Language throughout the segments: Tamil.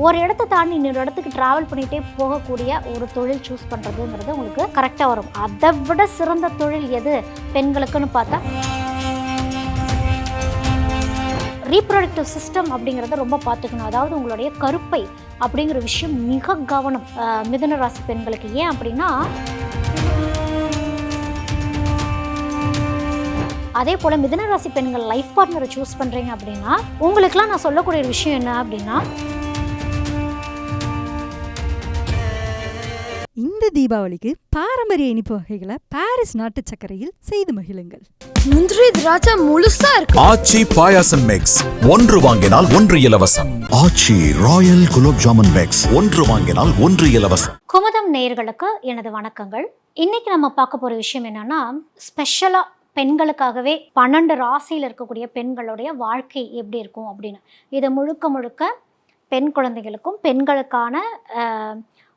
ஒரு இடத்த தாண்டி இன்னொரு இடத்துக்கு ட்ராவல் பண்ணிகிட்டே போகக்கூடிய ஒரு தொழில் சூஸ் பண்ணுறதுங்கிறது உங்களுக்கு கரெக்டாக வரும். அதை விட சிறந்த தொழில் எது பெண்களுக்குன்னு பார்த்தா? ரீப்ரொடக்டிவ் சிஸ்டம் அப்படிங்கிறத ரொம்ப பார்த்துக்கணும். அதாவது உங்களுடைய கருப்பை அப்படிங்கிற விஷயம் மிக கவனம். அஹ், மிதுன ராசி பெண்களுக்கு. ஏன் அப்படின்னா அதே போல் மிதுன ராசி பெண்கள் லைஃப் பார்ட்னரை சூஸ் பண்ணுறீங்க அப்படின்னா உங்களுக்குலாம் நான் சொல்லக்கூடிய விஷயம் என்ன அப்படின்னா தீபாவளிக்கு பாரம்பரிய இனிப்பு வகைகளை பாரிஸ் நாட்டு சர்க்கரையில் செய்து மகிழுங்கள். முந்திரி திராட்சை முழுசா இருக்கு. ஆச்சி பாயாசம் மிக்ஸ் ஒன்று வாங்கினால் ஒன்று இலவசம். ஆச்சி ராயல் குலோப் ஜாமுன் மிக்ஸ் ஒன்று வாங்கினால் ஒன்று இலவசம். குமுதம் நேயர்களுக்கு எனது வணக்கங்கள். இன்னைக்கு நம்ம பார்க்க போகிற விஷயம் என்னன்னா ஸ்பெஷலாக பெண்களுக்காகவே பன்னெண்டு ராசியில் இருக்கக்கூடிய பெண்களுடைய வாழ்க்கை எப்படி இருக்கும் அப்படின்னு. இது முழுக்க முழுக்க பெண் குழந்தைகளுக்கும் பெண்களுக்கான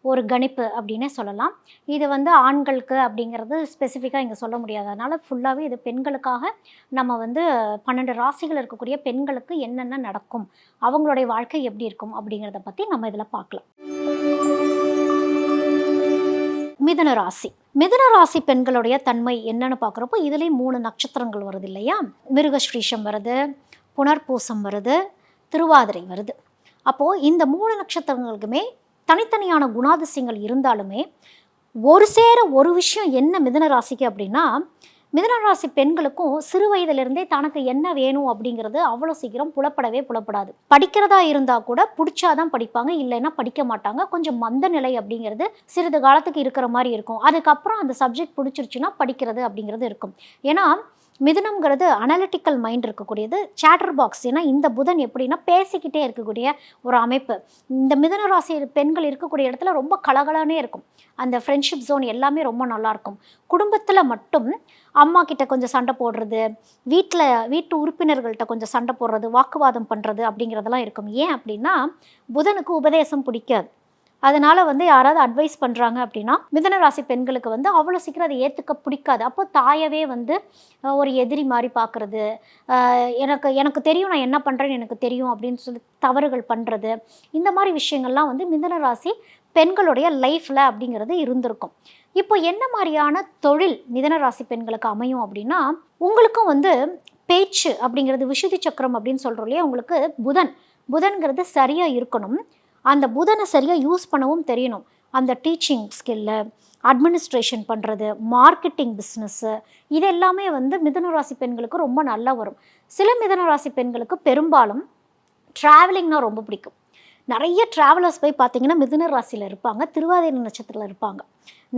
ஒரு கணிப்பு அப்படின்னே சொல்லலாம். இது வந்து ஆண்களுக்கு அப்படிங்கிறது ஸ்பெசிஃபிக்காக இங்கே சொல்ல முடியாது. அதனால் ஃபுல்லாகவே இது பெண்களுக்காக நம்ம வந்து பன்னெண்டு ராசிகள் இருக்கக்கூடிய பெண்களுக்கு என்னென்ன நடக்கும் அவங்களுடைய வாழ்க்கை எப்படி இருக்கும் அப்படிங்கிறத பற்றி நம்ம இதில் பார்க்கலாம். மிதன ராசி. மிதுன ராசி பெண்களுடைய தன்மை என்னன்னு பார்க்குறப்போ இதுலேயும் மூணு நட்சத்திரங்கள் வருது இல்லையா? மிருகஸ்ரீஷம் வருது புனர்பூசம் வருது திருவாதிரை வருது. அப்போது இந்த மூணு நட்சத்திரங்களுக்குமே தனித்தனியான குணாதிசயங்கள் இருந்தாலுமே ஒரு சேர ஒரு விஷயம் என்ன மிதன ராசிக்கு அப்படின்னா மிதுன ராசி பெண்களுக்கும் சிறு வயதிலிருந்தே தனக்கு என்ன வேணும் அப்படிங்கிறது அவ்வளோ சீக்கிரம் புலப்படவே புலப்படாது. படிக்கிறதா இருந்தால் கூட பிடிச்சாதான் படிப்பாங்க இல்லைன்னா படிக்க மாட்டாங்க. கொஞ்சம் மந்த நிலை அப்படிங்கிறது சிறிது காலத்துக்கு இருக்கிற மாதிரி இருக்கும். அதுக்கப்புறம் அந்த சப்ஜெக்ட் பிடிச்சிருச்சுன்னா படிக்கிறது அப்படிங்கிறது இருக்கும். ஏன்னா மிதுனம்ங்கிறது அனலிட்டிக்கல் மைண்ட் இருக்கக்கூடியது சேட்டர் பாக்ஸ் ஏன்னா இந்த புதன் எப்படின்னா பேசிக்கிட்டே இருக்கக்கூடிய ஒரு அமைப்பு. இந்த மிதுன ராசி பெண்கள் இருக்கக்கூடிய இடத்துல ரொம்ப கலகலானே இருக்கும். அந்த ஃப்ரெண்ட்ஷிப் ஜோன் எல்லாமே ரொம்ப நல்லாயிருக்கும் குடும்பத்தில் மட்டும் அம்மா கிட்ட கொஞ்சம் சண்டை போடுறது வீட்டில் வீட்டு உறுப்பினர்கள்ட்ட கொஞ்சம் சண்டை போடுறது வாக்குவாதம் பண்ணுறது அப்படிங்கிறதெல்லாம் இருக்கும். ஏன் அப்படின்னா புதனுக்கு உபதேசம் பிடிக்காது. அதனால் வந்து யாராவது அட்வைஸ் பண்ணுறாங்க அப்படின்னா மிதன ராசி பெண்களுக்கு வந்து அவ்வளோ சீக்கிரம் அதை ஏற்றுக்க பிடிக்காது. அப்போ தாயவே வந்து ஒரு எதிரி மாதிரி பார்க்குறது. எனக்கு எனக்கு தெரியும் நான் என்ன பண்ணுறேன்னு எனக்கு தெரியும் அப்படின்னு சொல்லி தவறுகள் பண்ணுறது இந்த மாதிரி விஷயங்கள்லாம் வந்து மிதன ராசி பெண்களுடைய லைஃப்பில் அப்படிங்கிறது இருந்திருக்கும். இப்போ என்ன மாதிரியான தொழில் மிதன ராசி பெண்களுக்கு அமையும் அப்படின்னா உங்களுக்கும் வந்து பேச்சு அப்படிங்கிறது விஷுதி சக்கரம் அப்படின்னு சொல்கிறோம் இல்லையா உங்களுக்கு புதன். புதன்கிறது சரியாக இருக்கணும். அந்த புதனை சரியாக யூஸ் பண்ணவும் தெரியணும். அந்த டீச்சிங் ஸ்கில்லு அட்மினிஸ்ட்ரேஷன் பண்ணுறது மார்க்கெட்டிங் பிஸ்னஸ்ஸு இது எல்லாமே வந்து மிதுன ராசி பெண்களுக்கு ரொம்ப நல்லா வரும். சில மிதனராசி பெண்களுக்கு பெரும்பாலும் ட்ராவலிங்னா ரொம்ப பிடிக்கும். நிறைய ட்ராவலர்ஸ் போய் பார்த்தீங்கன்னா மிதுன ராசியில் இருப்பாங்க திருவாதிரை நட்சத்திரத்தில் இருப்பாங்க.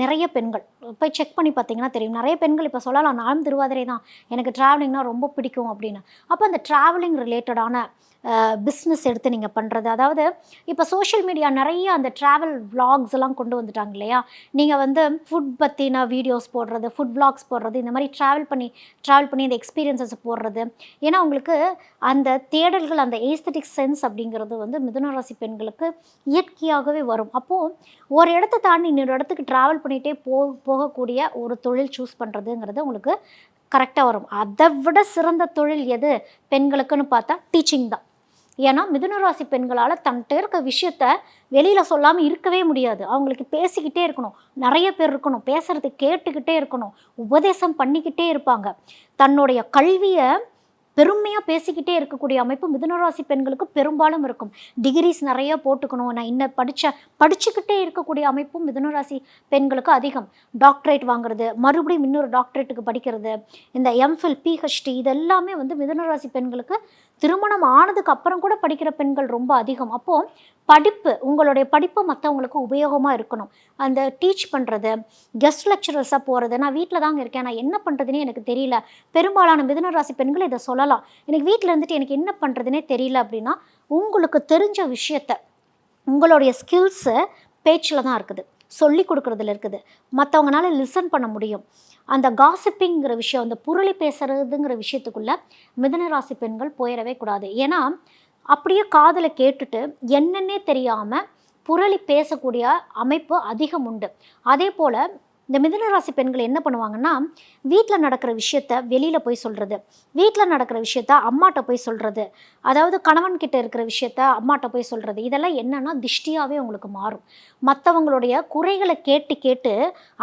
நிறைய பெண்கள். போய் செக் பண்ணி பார்த்தீங்கன்னா தெரியும். நிறைய பெண்கள் இப்போ சொல்லலாம் நானும் திருவாதிரை தான் எனக்கு ட்ராவலிங்னா ரொம்ப பிடிக்கும் அப்படின்னு. அப்போ அந்த ட்ராவலிங் ரிலேட்டடான பிஸ்னஸ் எடுத்து நீங்கள் பண்ணுறது அதாவது இப்போ சோஷியல் மீடியா நிறைய அந்த ட்ராவல் vlogs எல்லாம் கொண்டு வந்துட்டாங்க இல்லையா? நீங்கள் வந்து ஃபுட் பற்றின வீடியோஸ் போடுறது ஃபுட் vlogs போடுறது இந்த மாதிரி ட்ராவல் பண்ணி ட்ராவல் பண்ணி அந்த எக்ஸ்பீரியன்ஸஸ் போடுறது. ஏன்னா உங்களுக்கு அந்த தேடல்கள் அந்த ஏஸ்தட்டிக் சென்ஸ் அப்படிங்கிறது வந்து மிதுன ராசி பெண்களுக்கு இயற்கையாகவே வரும். அப்போது ஒரு இடத்த தாண்டி இன்னொரு இடத்துக்கு ட்ராவல் பண்ணிகிட்டே போ போகக்கூடிய ஒரு தொழில் சூஸ் பண்ணுறதுங்கிறது உங்களுக்கு கரெக்டாக வரும். அதை விட சிறந்த தொழில் எது? பெண்களுக்குன்னு பார்த்தா டீச்சிங் தான். ஏன்னா மிதுன ராசி பெண்களால் தன்கிட்ட இருக்க விஷயத்த வெளியில் சொல்லாமல் இருக்கவே முடியாது. அவங்களுக்கு பேசிக்கிட்டே இருக்கணும். நிறைய பேர் இருக்கணும். பேசுறது கேட்டுக்கிட்டே இருக்கணும். உபதேசம் பண்ணிக்கிட்டே இருப்பாங்க. தன்னுடைய கல்வியை பெருமையாக பேசிக்கிட்டே இருக்கக்கூடிய அமைப்பு மிதுனராசி பெண்களுக்கு பெரும்பாலும் இருக்கும். டிகிரிஸ் நிறைய போட்டுக்கணும். நான் இன்ன படித்த படிச்சுக்கிட்டே இருக்கக்கூடிய அமைப்பும் மிதுனராசி பெண்களுக்கு அதிகம். டாக்டரேட் வாங்குறது மறுபடியும் இன்னொரு டாக்டரேட்டுக்கு படிக்கிறது இந்த எம்ஃபில் பிஹெச்டி இது எல்லாமே வந்து மிதுனராசி பெண்களுக்கு திருமணம் ஆனதுக்கு அப்புறம் கூட படிக்கிற பெண்கள் ரொம்ப அதிகம். அப்போது படிப்பு உங்களுடைய படிப்பு மற்றவங்களுக்கு உபயோகமாக இருக்கணும். அந்த டீச் பண்ணுறது கெஸ்ட் லெக்சரர்ஸாக போகிறது நான் வீட்டில் தாங்க இருக்கேன். நான் என்ன பண்ணுறதுனே எனக்கு தெரியல. பெரும்பாலான மிதுன ராசி பெண்கள் இதை சொல்லலாம். எனக்கு வீட்டில் இருந்துட்டு எனக்கு என்ன பண்ணுறதுனே தெரியல அப்படின்னா உங்களுக்கு தெரிஞ்ச விஷயத்த உங்களுடைய ஸ்கில்ஸு பேச்சில் தான் இருக்குது. சொல்லி கொடுக்குறதுல இருக்குது. மற்றவங்களால லிசன் பண்ண முடியும். அந்த காசிப்பிங்கிற விஷயம் அந்த புரளி பேசுறதுங்கிற விஷயத்துக்குள்ளே மிதனராசி பெண்கள் போயிடவே கூடாது. ஏன்னா அப்படியே காதலை கேட்டுட்டு என்னன்னே தெரியாமல் புரளி பேசக்கூடிய அமைப்பு அதிகம் உண்டு. அதே போல் இந்த மிதனராசி பெண்கள் என்ன பண்ணுவாங்கன்னா வீட்டில் நடக்கிற விஷயத்த வெளியில் போய் சொல்கிறது வீட்டில் நடக்கிற விஷயத்த அம்மாட்ட போய் சொல்கிறது அதாவது கணவன் கிட்ட இருக்கிற விஷயத்த அம்மாட்ட போய் சொல்கிறது இதெல்லாம் என்னன்னா திஷ்டியாகவே உங்களுக்கு மாறும். மற்றவங்களுடைய குறைகளை கேட்டு கேட்டு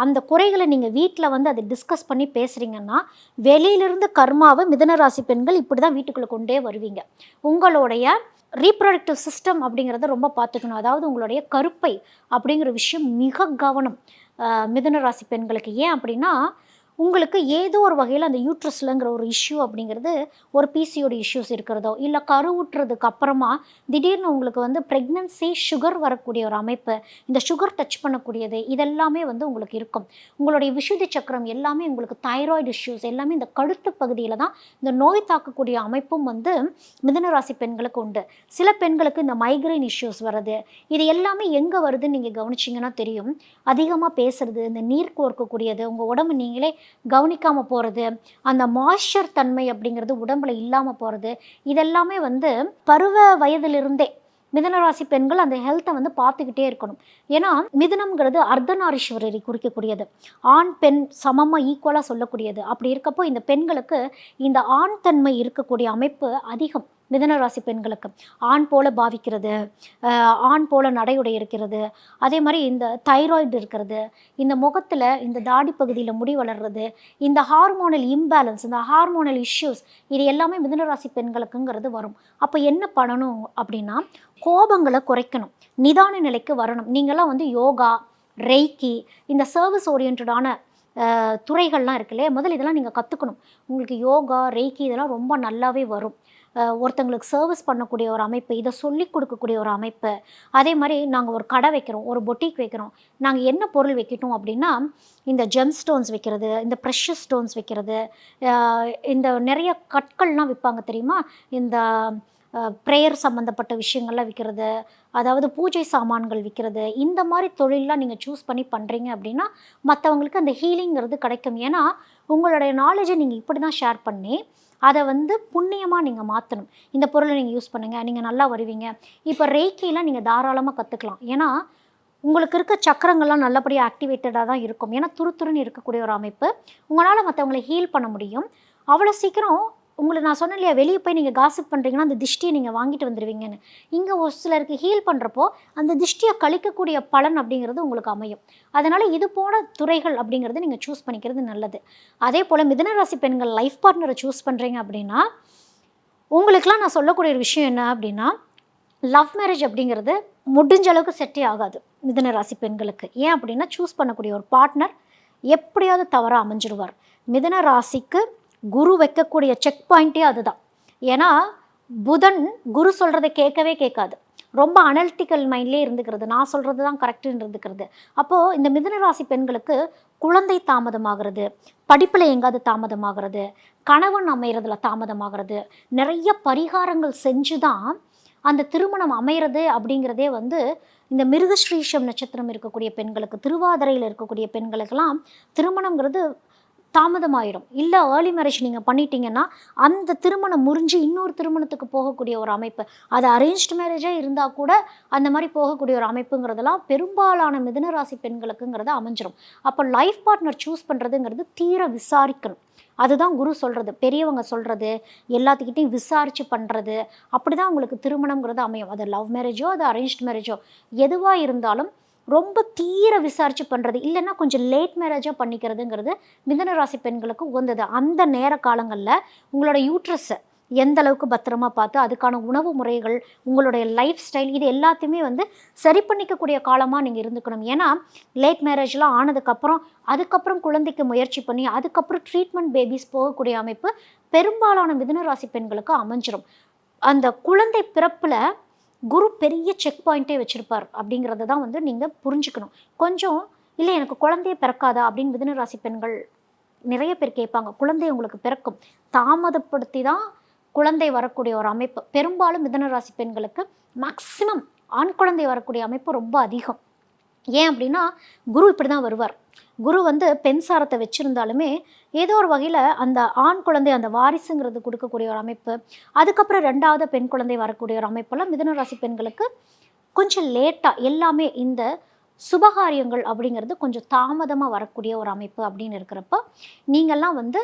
அந்த குறைகளை நீங்கள் வீட்டில் வந்து அதை டிஸ்கஸ் பண்ணி பேசுகிறீங்கன்னா வெளியிலிருந்து கர்மாவை மிதனராசி பெண்கள் இப்படி தான் வீட்டுக்குள்ளே கொண்டே வருவீங்க. உங்களுடைய ரீப்ரொடக்டிவ் சிஸ்டம் அப்படிங்கிறத ரொம்ப பார்த்துக்கணும். அதாவது உங்களுடைய கருப்பை அப்படிங்கிற விஷயம் மிக கவனம். மிதுன ராசி பெண்களுக்கு ஏன் அப்படின்னா உங்களுக்கு ஏதோ ஒரு வகையில் அந்த யூட்ரஸ்லங்கிற ஒரு இஷ்யூ அப்படிங்கிறது ஒரு பிசியோட இஷ்யூஸ் இருக்கிறதோ இல்லை கருவுட்டுறதுக்கு அப்புறமா திடீர்னு உங்களுக்கு வந்து ப்ரெக்னன்சி சுகர் வரக்கூடிய ஒரு அமைப்பு இந்த சுகர் டச் பண்ணக்கூடியது இதெல்லாமே வந்து உங்களுக்கு இருக்கும். உங்களுடைய விஷுதி சக்கரம் எல்லாமே உங்களுக்கு தைராய்டு இஷ்யூஸ் எல்லாமே இந்த கழுத்து பகுதியில் தான் இந்த நோய் தாக்கக்கூடிய அமைப்பும் வந்து மிதுன ராசி பெண்களுக்கு உண்டு. சில பெண்களுக்கு இந்த மைக்ரைன் இஷ்யூஸ் வருது இது எல்லாமே எங்கே வருதுன்னு நீங்கள் கவனிச்சிங்கன்னா தெரியும். அதிகமாக பேசுறது இந்த நீர் கோர்க்கக்கூடியது உங்கள் உடம்பு நீங்களே கவனிக்காமல் போகிறது அந்த மாய்ஸ்சர் தன்மை அப்படிங்கிறது உடம்புல இல்லாமல் போகிறது இதெல்லாமே வந்து பருவ வயதிலிருந்தே மிதனராசி பெண்கள் அந்த ஹெல்த்தை வந்து பார்த்துக்கிட்டே இருக்கணும். ஏன்னா மிதனம்ங்கிறது அர்த்தநாரீஸ்வரரை குறிக்கக்கூடியது. ஆண் பெண் சமமாக ஈக்குவலாக சொல்லக்கூடியது. அப்படி இருக்கப்போ இந்த பெண்களுக்கு இந்த ஆண் தன்மை இருக்கக்கூடிய அமைப்பு அதிகம். மிதன ராசி பெண்களுக்கு ஆண் போல பாவிக்கிறது ஆண் போல நடையுடை இருக்கிறது. அதே மாதிரி இந்த தைராய்டு இருக்கிறது. இந்த முகத்தில் இந்த தாடி பகுதியில் முடி வளர்றது. இந்த ஹார்மோனல் இம்பேலன்ஸ் இந்த ஹார்மோனல் இஷ்யூஸ் இது எல்லாமே மிதன ராசி பெண்களுக்குங்கிறது வரும். அப்போ என்ன பண்ணணும் அப்படின்னா கோபங்களை குறைக்கணும். நிதான நிலைக்கு வரணும். நீங்களாம் வந்து யோகா ரெய்கி இந்த சர்வீஸ் ஓரியன்டான துறைகள்லாம் இருக்குல்லையே முதல்ல இதெல்லாம் நீங்கள் கற்றுக்கணும் உங்களுக்கு யோகா ரெய்கி இதெல்லாம் ரொம்ப நல்லாவே வரும். ஒருத்தங்களுக்கு சர்வீஸ் பண்ணக்கூடிய ஒரு அமைப்பு இதை சொல்லி கொடுக்கக்கூடிய ஒரு அமைப்பு. அதே மாதிரி நாங்கள் ஒரு கடை வைக்கிறோம் ஒரு பொட்டிக் வைக்கிறோம். நாங்கள் என்ன பொருள் வைக்கட்டும் அப்படின்னா இந்த ஜெம் ஸ்டோன்ஸ் வைக்கிறது இந்த ப்ரெஷஸ் ஸ்டோன்ஸ் வைக்கிறது இந்த நிறைய கற்கள்லாம் விற்பாங்க தெரியுமா? இந்த ப்ரேயர் சம்மந்தப்பட்ட விஷயங்கள்லாம் விற்கிறது அதாவது பூஜை சாமான்கள் விற்கிறது இந்த மாதிரி தொழிலெலாம் நீங்கள் சூஸ் பண்ணி பண்ணுறீங்க அப்படின்னா மற்றவங்களுக்கு அந்த ஹீலிங்கிறது கிடைக்கும். ஏன்னா உங்களுடைய நாலேஜை நீங்கள் இப்படி தான் ஷேர் பண்ணி அதை வந்து புண்ணியமாக நீங்கள் மாற்றணும் இந்த பொருளை நீங்கள் யூஸ் பண்ணுங்கள் நீங்கள் நல்லா வருவீங்க. இப்போ ரேக்கிலாம் நீங்கள் தாராளமாக கற்றுக்கலாம் ஏன்னா உங்களுக்கு இருக்க சக்கரங்கள்லாம் நல்லபடியாக ஆக்டிவேட்டடாக தான் இருக்கும். ஏன்னா துருதுருன்னு இருக்கக்கூடிய ஒரு அமைப்பு. உங்களால் மற்றவங்களை ஹீல் பண்ண முடியும். அவ்வளோ சீக்கிரம் உங்களை நான் சொன்னேன் இல்லையா வெளியே போய் நீங்கள் காசிப் பண்ணுறீங்கன்னா அந்த திஷ்டியை நீங்கள் வாங்கிட்டு வந்துடுவீங்கன்னு இங்கே ஒரு சிலருக்கு ஹீல் பண்ணுறப்போ அந்த திஷ்டியை கழிக்கக்கூடிய பலன் அப்படிங்கிறது உங்களுக்கு அமையும். அதனால் இது போன துறைகள் அப்படிங்கிறது நீங்கள் சூஸ் பண்ணிக்கிறது நல்லது. அதே போல் மிதனராசி பெண்கள் லைஃப் பார்ட்னரை சூஸ் பண்ணுறீங்க அப்படின்னா உங்களுக்கெலாம் நான் சொல்லக்கூடிய ஒரு விஷயம் என்ன அப்படின்னா லவ் மேரேஜ் அப்படிங்கிறது முடிஞ்ச அளவுக்கு செட்டே ஆகாது மிதனராசி பெண்களுக்கு. ஏன் அப்படின்னா சூஸ் பண்ணக்கூடிய ஒரு பார்ட்னர் எப்படியாவது தவறாக அமைஞ்சிடுவார். மிதன ராசிக்கு குரு வைக்கக்கூடிய செக் பாயிண்ட்டே அதுதான். ஏன்னா புதன் குரு சொல்கிறத கேட்கவே கேட்காது. ரொம்ப அனல்டிக்கல் மைண்ட்லேயே இருந்துக்கிறது. நான் சொல்கிறது தான் கரெக்டுன்னு இருந்துக்கிறது. அப்போது இந்த மிதுனராசி பெண்களுக்கு குழந்தை தாமதமாகிறது படிப்பில் எங்காவது தாமதமாகிறது கணவன் அமைகிறதுல தாமதமாகிறது நிறைய பரிகாரங்கள் செஞ்சு தான் அந்த திருமணம் அமைகிறது அப்படிங்கிறதே வந்து இந்த மிருகஸ்ரீஷம் நட்சத்திரம் இருக்கக்கூடிய பெண்களுக்கு திருவாதிரையில் இருக்கக்கூடிய பெண்களுக்கெல்லாம் திருமணங்கிறது தாமதமாயிடும் இல்லை ஏர்லி மேரேஜ் நீங்கள் பண்ணிட்டீங்கன்னா அந்த திருமணம் முறிஞ்சு இன்னொரு திருமணத்துக்கு போகக்கூடிய ஒரு அமைப்பு. அது அரேஞ்ச்டு மேரேஜாக இருந்தால் கூட அந்த மாதிரி போகக்கூடிய ஒரு அமைப்புங்கிறதெல்லாம் பெரும்பாலான மிதனராசி பெண்களுக்குங்கிறது அமைஞ்சிடும் அப்போ லைஃப் பார்ட்னர் சூஸ் பண்ணுறதுங்கிறது தீர விசாரிக்கணும். அதுதான் குரு சொல்கிறது பெரியவங்க சொல்கிறது எல்லாத்துக்கிட்டையும் விசாரித்து பண்ணுறது அப்படி தான் உங்களுக்கு திருமணங்கிறது அமையும். அது லவ் மேரேஜோ அது அரேஞ்ச் மேரேஜோ எதுவாக இருந்தாலும் ரொம்ப தீர விசாரித்து பண்ணுறது இல்லைன்னா கொஞ்சம் லேட் மேரேஜாக பண்ணிக்கிறதுங்கிறது மிதன ராசி பெண்களுக்கு உகந்தது. அந்த நேர காலங்களில் உங்களோட யூட்ரஸை எந்த அளவுக்கு பத்திரமா பார்த்து அதுக்கான உணவு முறைகள் உங்களுடைய லைஃப் ஸ்டைல் இது எல்லாத்தையுமே வந்து சரி பண்ணிக்கக்கூடிய காலமாக நீங்கள் இருந்துக்கணும். ஏன்னா லேட் மேரேஜ்லாம் ஆனதுக்கப்புறம் அதுக்கப்புறம் குழந்தைக்கு முயற்சி பண்ணி அதுக்கப்புறம் ட்ரீட்மெண்ட் பேபிஸ் போகக்கூடிய அமைப்பு பெரும்பாலான மிதுன ராசி பெண்களுக்கு அமைஞ்சிரும். அந்த குழந்தை பிறப்பில் குரு பெரிய செக் பாயிண்ட்டே வச்சுருப்பார் அப்படிங்கிறத தான் வந்து நீங்கள் புரிஞ்சுக்கணும். கொஞ்சம் இல்லை எனக்கு குழந்தையே பிறக்காதா? அப்படின்னு மிதுன ராசி பெண்கள் நிறைய பேர் கேட்பாங்க. குழந்தை உங்களுக்கு பிறக்கும். தாமதப்படுத்தி தான் குழந்தை வரக்கூடிய ஒரு அமைப்பு. பெரும்பாலும் மிதன ராசி பெண்களுக்கு மேக்சிமம் ஆண் குழந்தை வரக்கூடிய அமைப்பு ரொம்ப அதிகம். ஏன் அப்படின்னா குரு இப்படி தான் வருவார். குரு வந்து பெண் சாரத்தை வச்சுருந்தாலுமே ஏதோ ஒரு வகையில் அந்த ஆண் குழந்தை அந்த வாரிசுங்கிறது கொடுக்கக்கூடிய ஒரு அமைப்பு. அதுக்கப்புறம் ரெண்டாவது பெண் குழந்தை வரக்கூடிய ஒரு அமைப்பெல்லாம் மிதன ராசி பெண்களுக்கு கொஞ்சம் லேட்டாக எல்லாமே இந்த சுபகாரியங்கள் அப்படிங்கிறது கொஞ்சம் தாமதமாக வரக்கூடிய ஒரு அமைப்பு அப்படின்னு இருக்கிறப்ப நீங்கள்லாம் வந்து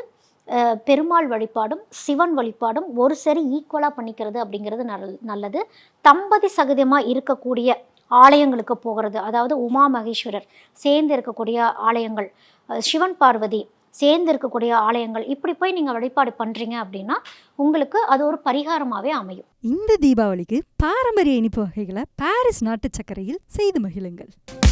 பெருமாள் வழிபாடும் சிவன் வழிபாடும் ஒரு சரி ஈக்குவலாக பண்ணிக்கிறது அப்படிங்கிறது நல் நல்லது. தம்பதி சகதியமாக இருக்கக்கூடிய ஆலயங்களுக்கு போகிறது. அதாவது உமா மகேஸ்வரர் சேர்ந்து இருக்கக்கூடிய ஆலயங்கள். சிவன் பார்வதி சேர்ந்து இருக்கக்கூடிய ஆலயங்கள். இப்படி போய் நீங்கள் வழிபாடு பண்ணுறீங்க அப்படின்னா உங்களுக்கு அது ஒரு பரிகாரமாகவே அமையும். இந்த தீபாவளிக்கு பாரம்பரிய இனிப்பு வகைகளை பாரிஸ் நாட்டு சர்க்கரையில் செய்து மகிழுங்கள்.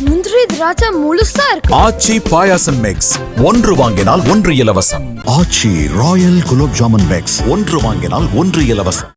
முந்திரி திராட்சை முழுசா இருக்கு. ஆச்சி பாயாசம் மிக்ஸ். ஒன்று வாங்கினால் ஒன்று இலவசம். Aachi royal gulab jamun mix. ஒன்று வாங்கினால் ஒன்று இலவசம்.